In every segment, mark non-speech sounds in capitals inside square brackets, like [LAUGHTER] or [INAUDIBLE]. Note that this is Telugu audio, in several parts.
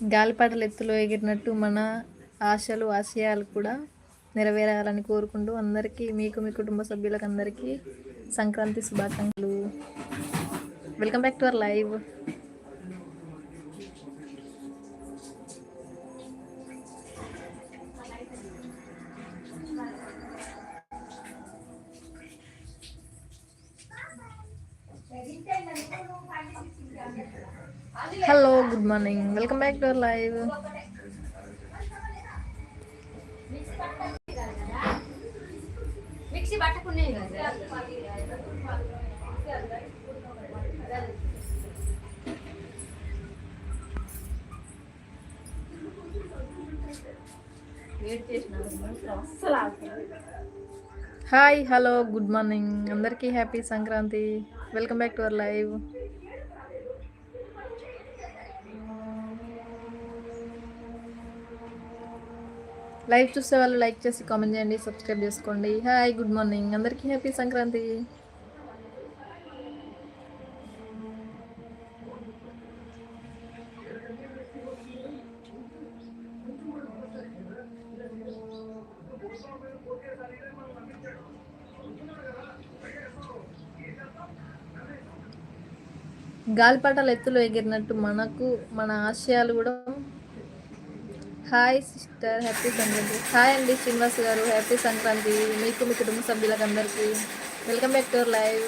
గాలిపటలు ఎత్తులో ఎగిరినట్టు మన ఆశలు ఆశయాలు కూడా నెరవేరాలని కోరుకుంటూ అందరికీ మీకు మీ కుటుంబ సభ్యులకు అందరికీ సంక్రాంతి శుభాకాంక్షలు. Welcome back to our live hello good morning welcome back to our live mixie పట్టుకునేవి కదా వేడి చేసిన అస్సలు ఆగలేదు. హాయ్ హలో గుడ్ మార్నింగ్ అందరికీ happy Sankranti welcome back to our live live చూసే వాళ్ళు లైక్ చేసి కామెంట్ చేయండి సబ్స్క్రైబ్ చేసుకోండి. Hi good morning. అందరికీ హ్యాపీ సంక్రాంతి. గాలిపటాలు ఎత్తులో ఎగిరినట్టు మనకు మన ఆశయాలు కూడా hi sister happy Sankranti hi అండి శ్రీనివాస్ గారు. హ్యాపీ సంక్రాంతి మీకు మీ కుటుంబ సభ్యులకు అందరికీ welcome back to our live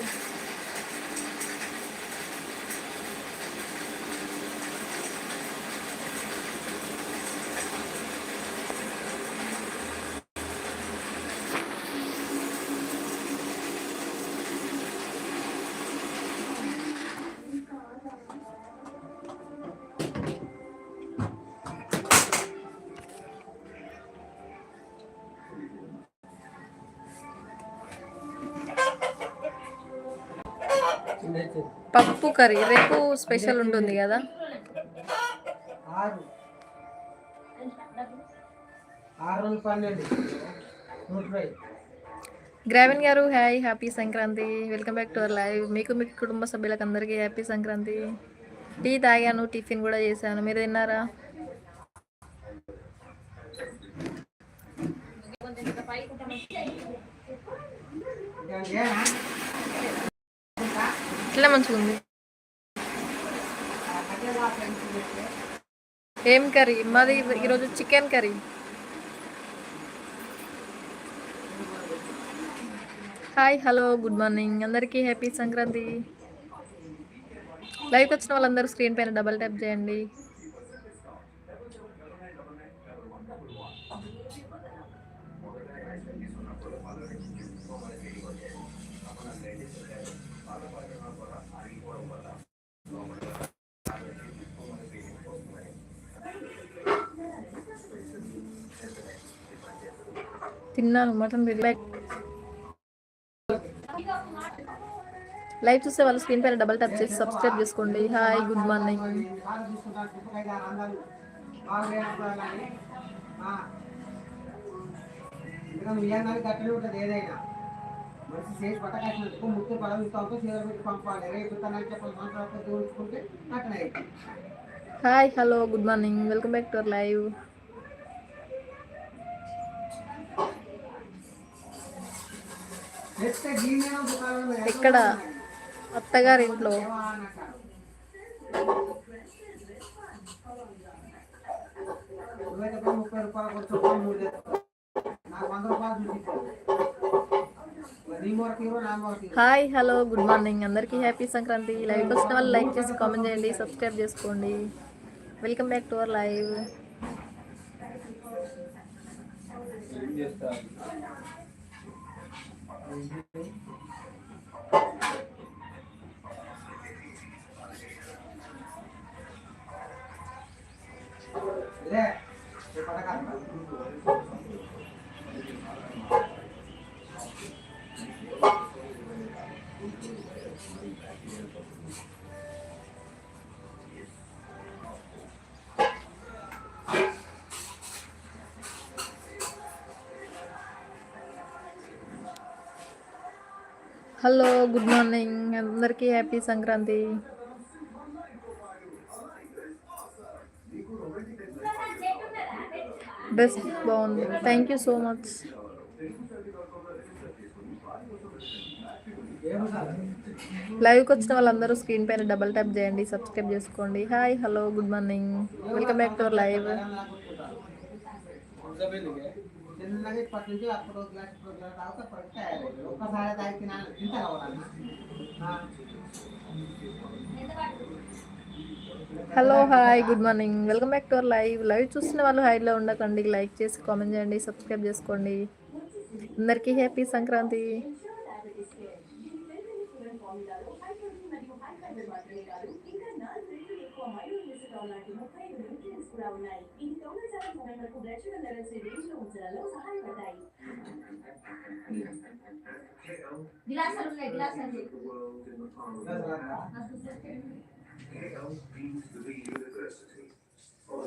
curry రేపు స్పెషల్ ఉంటుంది కదా? గ్రావిన్ గారు hi happy Sankranti. Welcome back to our live. మీకు మీ కుటుంబ సభ్యులకు అందరికీ హ్యాపీ సంక్రాంతి. టీ తాగాను టిఫిన్ కూడా చేశాను. మీరు తిన్నారా? ఇట్లా మంచిగా ఉంది ఏం కర్రీ? మాది ఈరోజు chicken curry. Hi hello good morning. అందరికీ హ్యాపీ సంక్రాంతి. లైవ్కి వచ్చిన వాళ్ళందరూ స్క్రీన్ పైన డబల్ ట్యాప్ చేయండి. తిన్నాను మటన్ బిర్యానీ. లైవ్ చూసే వాళ్ళు స్క్రీన్ పైన డబల్ ట్యాప్ చేసి సబ్స్క్రైబ్ చేసుకోండి. హాయ్ గుడ్ మార్నింగ్ మనిషి చేసి పట్టకాసినందుకు ముక్కు ఇస్తాంతో చీర పెట్టి పంపాలి రేపు తనని చెప్పాలి అట్లనే hi hello good morning welcome back to our live ఇక్కడ అత్తగారి ముప్పై రూపాయలు నాకు వంద రూపాయలు హాయ్ హలో గుడ్ మార్నింగ్. అందరికీ హ్యాపీ సంక్రాంతి. లైవ్ వచ్చిన వాళ్ళు లైక్ చేసి కామెంట్ చేయండి సబ్స్క్రైబ్ చేసుకోండి. Welcome back to our live are you ready hello good morning. అందరికీ హ్యాపీ సంక్రాంతి. బెస్ట్ బాగుంది. థ్యాంక్ యూ సో మచ్ లైవ్కి వచ్చిన వాళ్ళందరూ స్క్రీన్ పైన డబల్ ట్యాప్ చేయండి సబ్స్క్రైబ్ చేసుకోండి. Hi hello good morning welcome back to our live చిన్నగా ఇప్పటి నుంచి అప్పుడు ఒక గ్లాస్ ఇప్పుడు గ్లాస్ తాగుతా ఒక్కసారి తాగి తినాలి తింటారు ఎవరన్నా hello hi good morning. Welcome back to our live. Live చూస్తున్న వాళ్ళు హైలో ఉండకండి. లైక్ చేసి కామెంట్ చేయండి సబ్స్క్రైబ్ చేసుకోండి. అందరికీ హ్యాపీ సంక్రాంతి. ఉన్నాయి. गिलास हल ले गिलास हल ले AL means the university. Oh,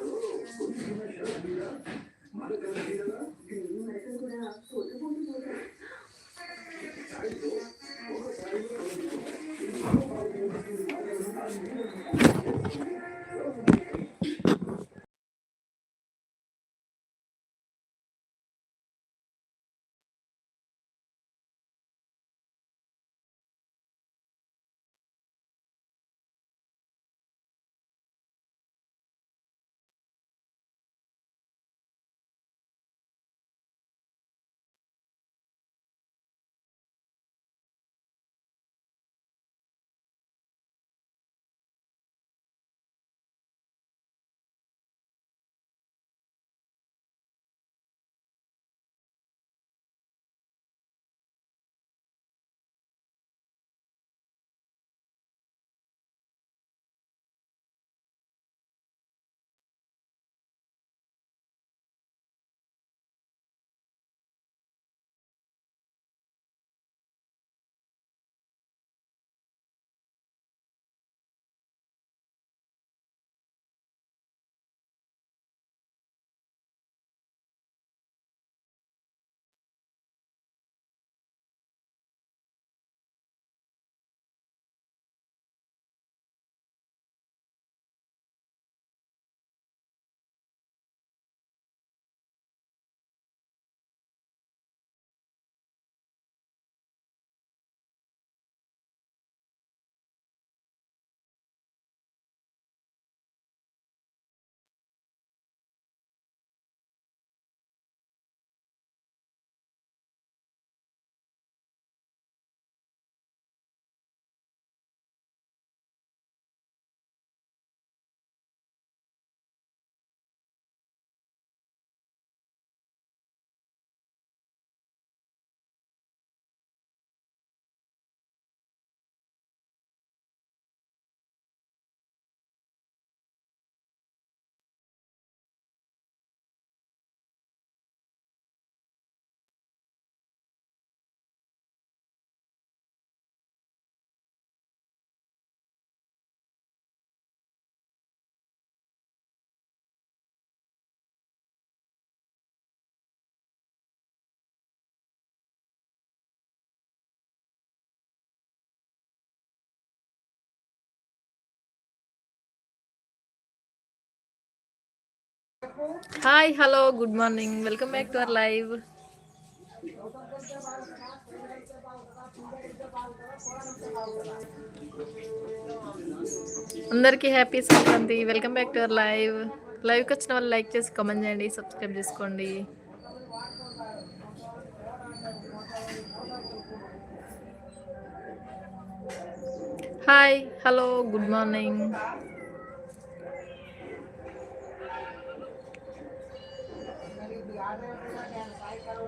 hi hello good morning welcome back to our live అందరికీ happy Sankranti. Welcome back to our live లైవ్కి వచ్చిన వాళ్ళు లైక్ చేసి కామెంట్ చేయండి సబ్స్క్రైబ్ చేసుకోండి. హాయ్ హలో గుడ్ మార్నింగ్ કાઢે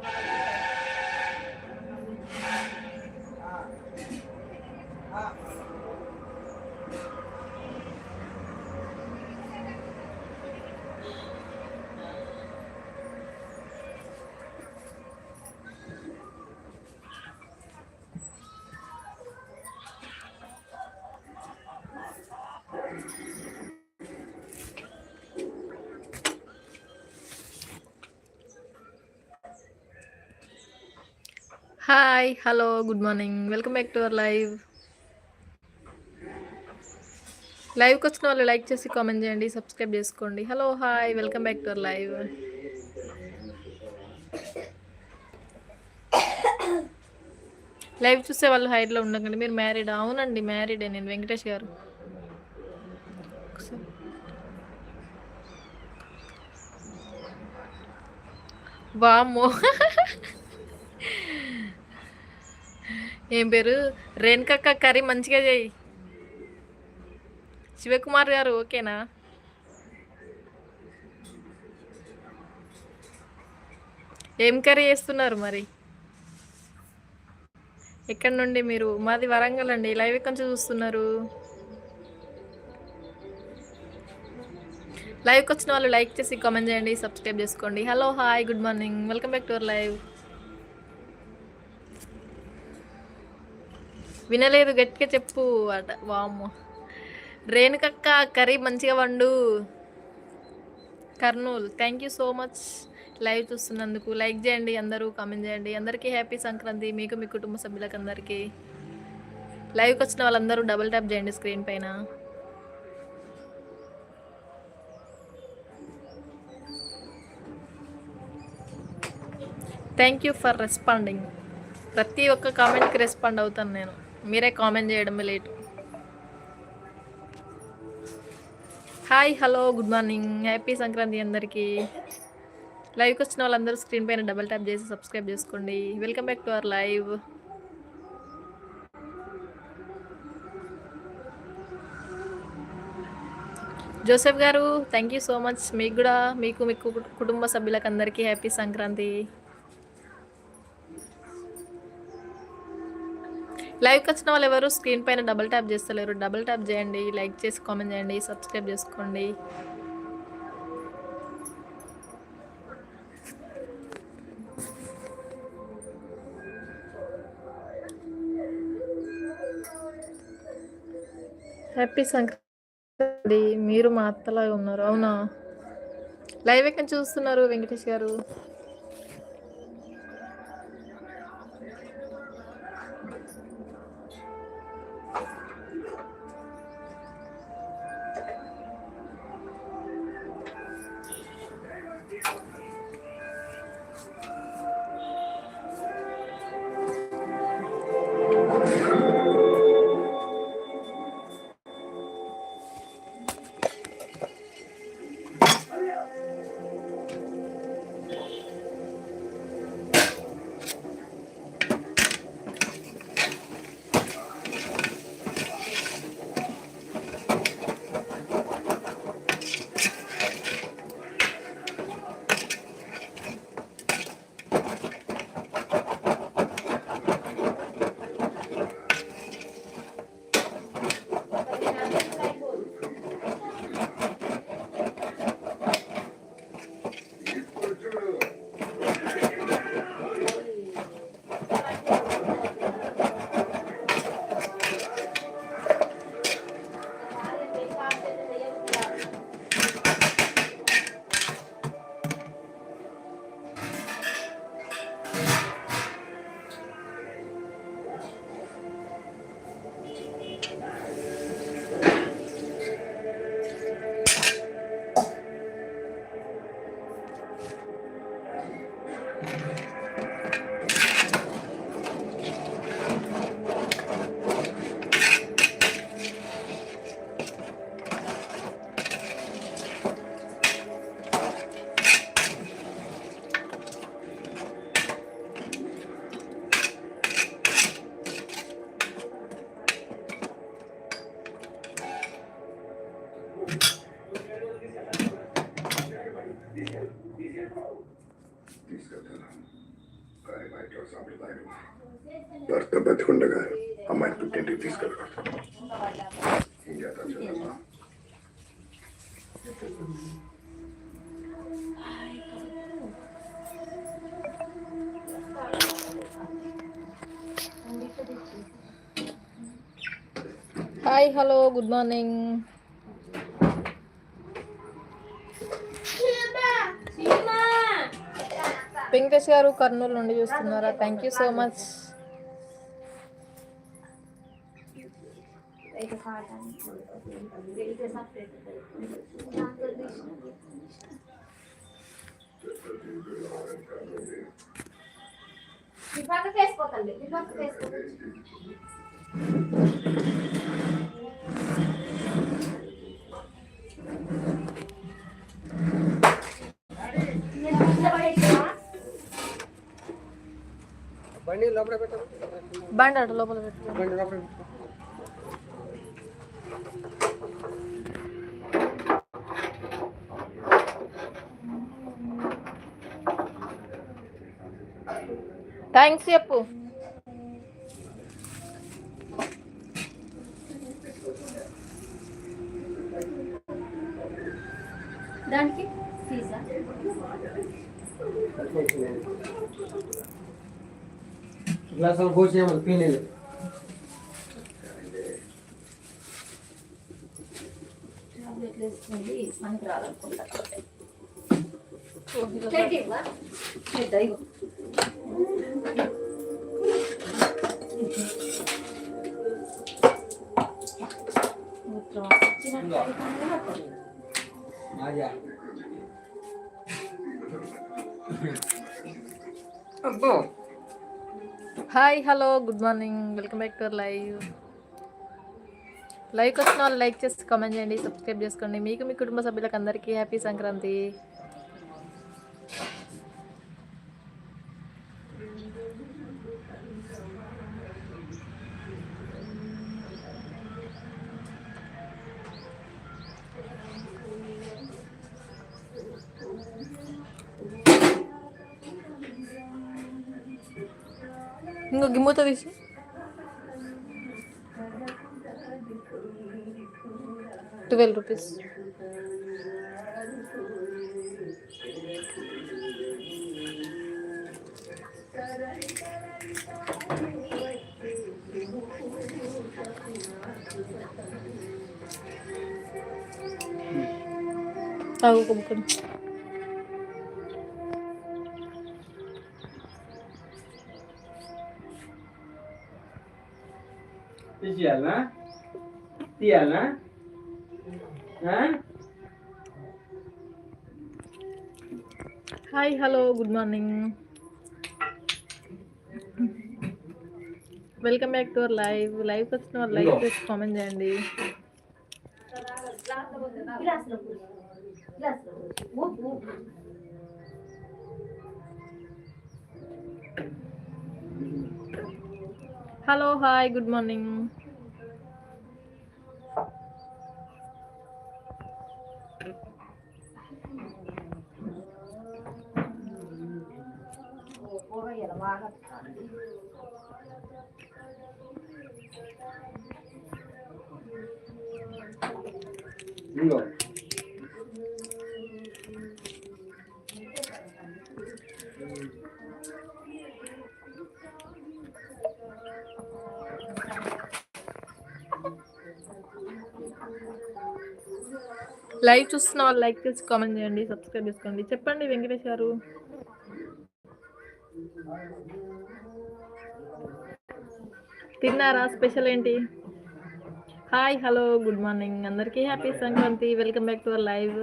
hi hello good morning welcome back to our live లైవ్కి వచ్చిన వాళ్ళు లైక్ చేసి కామెంట్ చేయండి సబ్స్క్రైబ్ చేసుకోండి. Hello hi welcome back to our live live చూసే వాళ్ళు హైట్లో ఉండకండి. మీరు మ్యారీడ్ అవునండి మ్యారీడే నేను వెంకటేష్ గారు. వామో [LAUGHS] ఏం పేరు? రేణుకక్క కర్రీ మంచిగా చేయి. శివకుమార్ గారు ఓకేనా? ఏం కర్రీ చేస్తున్నారు మరి? ఎక్కడి నుండి మీరు? మాది వరంగల్ అండి. లైవ్ ఎక్కడి నుంచి చూస్తున్నారు? లైవ్కి వచ్చిన వాళ్ళు లైక్ చేసి కామెంట్ చేయండి సబ్స్క్రైబ్ చేసుకోండి. Hello hi good morning. Welcome back to our live. వినలేదు గట్టిగా చెప్పు అట. వామ్మో. రేణుకక్క కర్రీ మంచిగా వండు. Kurnool thank you so much live చూస్తున్నందుకు like చేయండి అందరూ కామెంట్ చేయండి. అందరికీ హ్యాపీ సంక్రాంతి మీకు మీ కుటుంబ సభ్యులకు అందరికీ లైవ్కి వచ్చిన వాళ్ళందరూ డబుల్ ట్యాప్ చేయండి స్క్రీన్ పైన. థ్యాంక్ యూ ఫర్ రెస్పాండింగ్ ప్రతి ఒక్క కామెంట్కి రెస్పాండ్ అవుతాను నేను. మీరే కామెంట్ చేయడం late. Hi hello good morning. Happy Sankranti అందరికీ. లైవ్కి వచ్చిన వాళ్ళందరూ స్క్రీన్ పైన డబల్ ట్యాప్ చేసి సబ్స్క్రైబ్ చేసుకోండి. Welcome back to our live Joseph గారు థ్యాంక్ యూ సో మచ్ మీకు కూడా మీకు మీ కుటుంబ సభ్యులకు అందరికీ హ్యాపీ సంక్రాంతి. లైవ్కి వచ్చిన వాళ్ళు ఎవరు స్క్రీన్ పైన డబుల్ ట్యాప్ చేస్తలేరు. డబుల్ ట్యాప్ చేయండి లైక్ చేసి కామెంట్ చేయండి సబ్స్క్రైబ్ చేసుకోండి. హ్యాపీ సంక్రాంతి మీరు మా అత్తలాగా ఉన్నారు. అవునా? లైవ్ ఎక్కడ చూస్తున్నారు వెంకటేష్ గారు? Hi hello good morning Venkatesh గారు కర్నూలు నుండి చూస్తున్నారా థ్యాంక్ యూ సో మచ్ ఈ పక్కకి వేసిపోతా తల్లి బండి లోపల పెట్టాలి బండి అటు లోపల పెట్టు. బండి లోపల పెట్టు. థ్యాంక్స్ చెప్పు. గ్లాస్ పోసేయమని పీనీలు టాబ్లెట్లు వేసుకుంది మనకి రాదనుకుంటా hi hello good morning welcome back to live like వచ్చిన వాళ్ళు లైక్ చేసి కామెంట్ చేయండి సబ్స్క్రైబ్ చేసుకోండి. మీకు మీ కుటుంబ సభ్యులకు అందరికీ హ్యాపీ సంక్రాంతి. ઊંઘો તો વિશે ટ્વેલ્વ રૂપીસ આવું કમ કરું తీయాలనా తీయాలనా hi hello good morning. Welcome back to our live. లైవ్కి వచ్చిన వాళ్ళు లైక్ చేసి కామెంట్ చేయండి. Hello hi good morning. కూరగాయలు ఇంకో లైవ్ చూస్తున్న వాళ్ళు లైక్ చేసి కామెంట్ చేయండి సబ్స్క్రైబ్ చేసుకోండి. చెప్పండి వెంకటేష్ గారు. తిన్నారా? స్పెషల్ ఏంటి? Hi hello good morning. అందరికీ happy Sankranti. Welcome back to our live.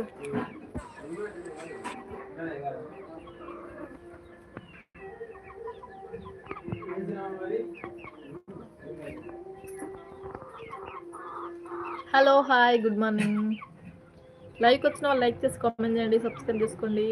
Hello hi good morning. Like వచ్చిన వాళ్ళు లైక్ చేసి కామెంట్ చేయండి సబ్స్క్రైబ్ చేసుకోండి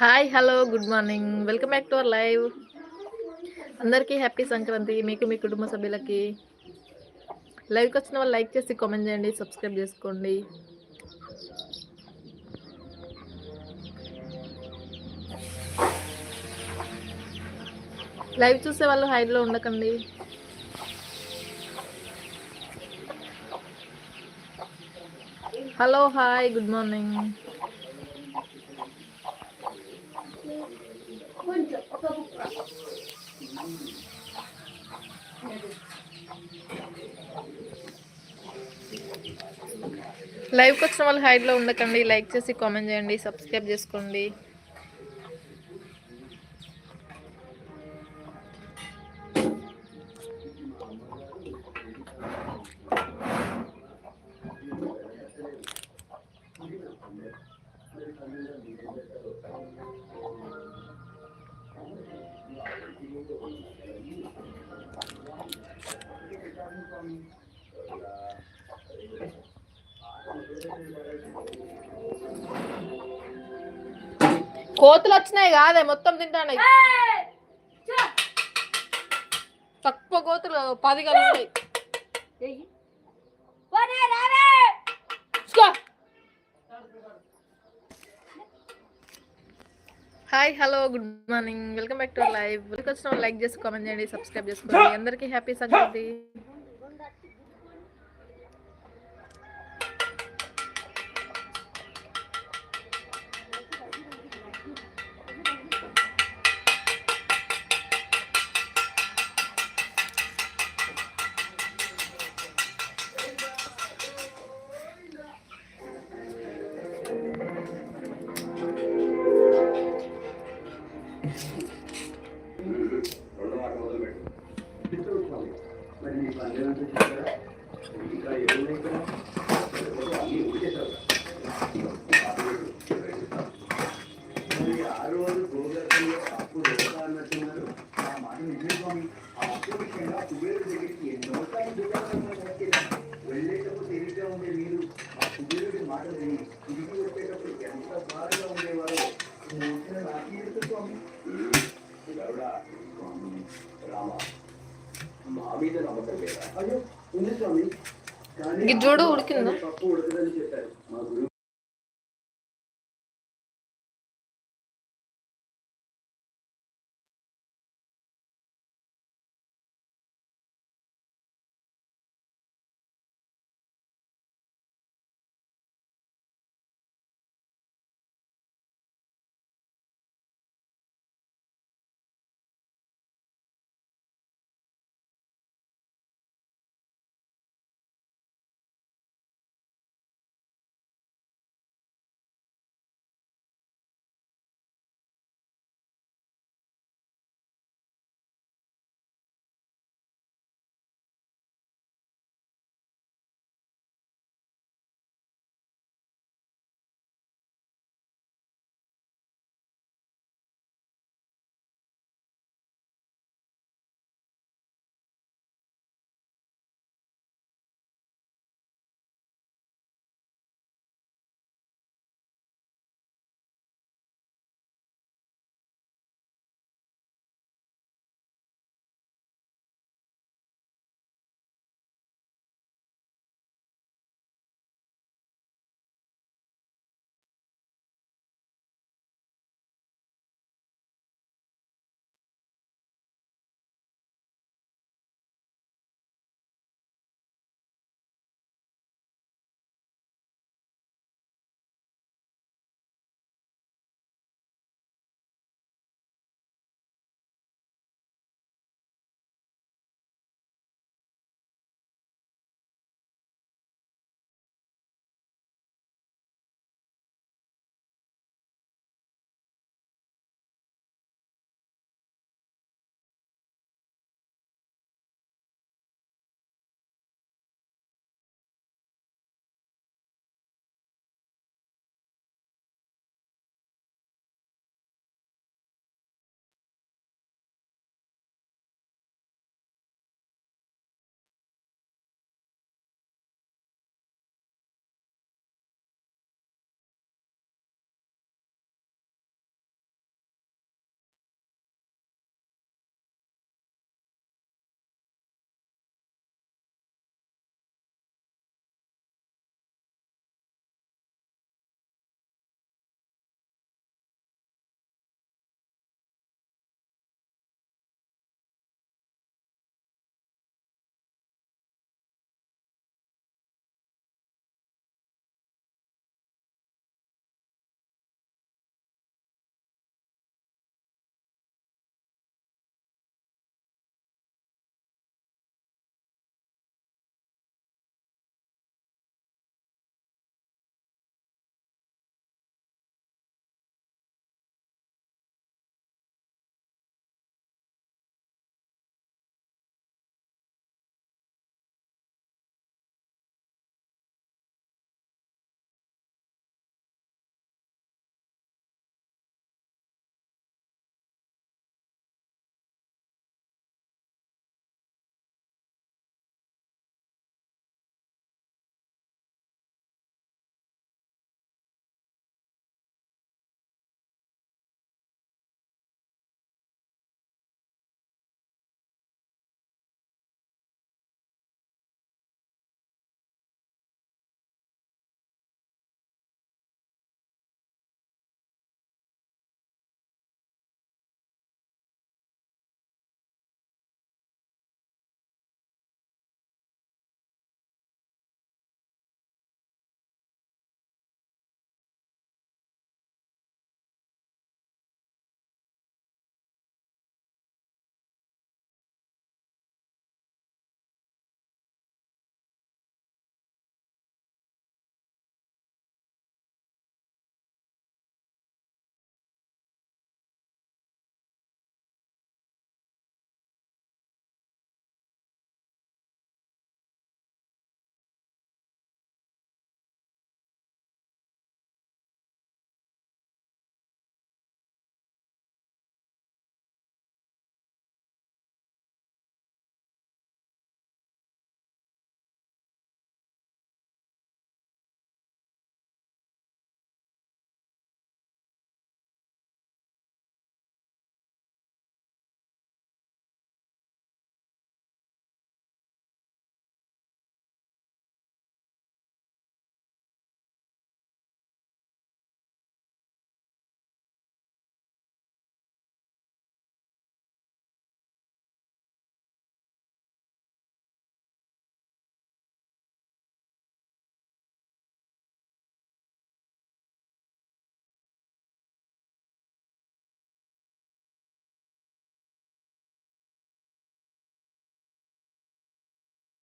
hi hello good morning. Welcome back to our live. అందరికీ హ్యాపీ సంక్రాంతి. మీకు మీ కుటుంబ సభ్యులకి. లైవ్కి వచ్చిన వాళ్ళు లైక్ చేసి కామెంట్ చేయండి సబ్స్క్రైబ్ చేసుకోండి. లైవ్ చూసే వాళ్ళు హైడ్లో ఉండకండి. హలో హాయ్ గుడ్ మార్నింగ్ లైవ్కి వచ్చిన వాళ్ళు హైడ్లో ఉండకండి. లైక్ చేసి కామెంట్ చేయండి. సబ్స్క్రైబ్ చేసుకోండి. కోతులు వచ్చినాయి కాదే మొత్తం తింటాయి తక్కువ కోతులు పది కలిగినాయి రావే! Hi hello good morning. Welcome back to live. వచ్చిన లైక్ చేసి కామెంట్ చేయండి సబ్స్క్రైబ్ చేసుకోండి. అందరికీ హ్యాపీ సంక్రాంతి. ఏమున్నాయి ఇక్కడ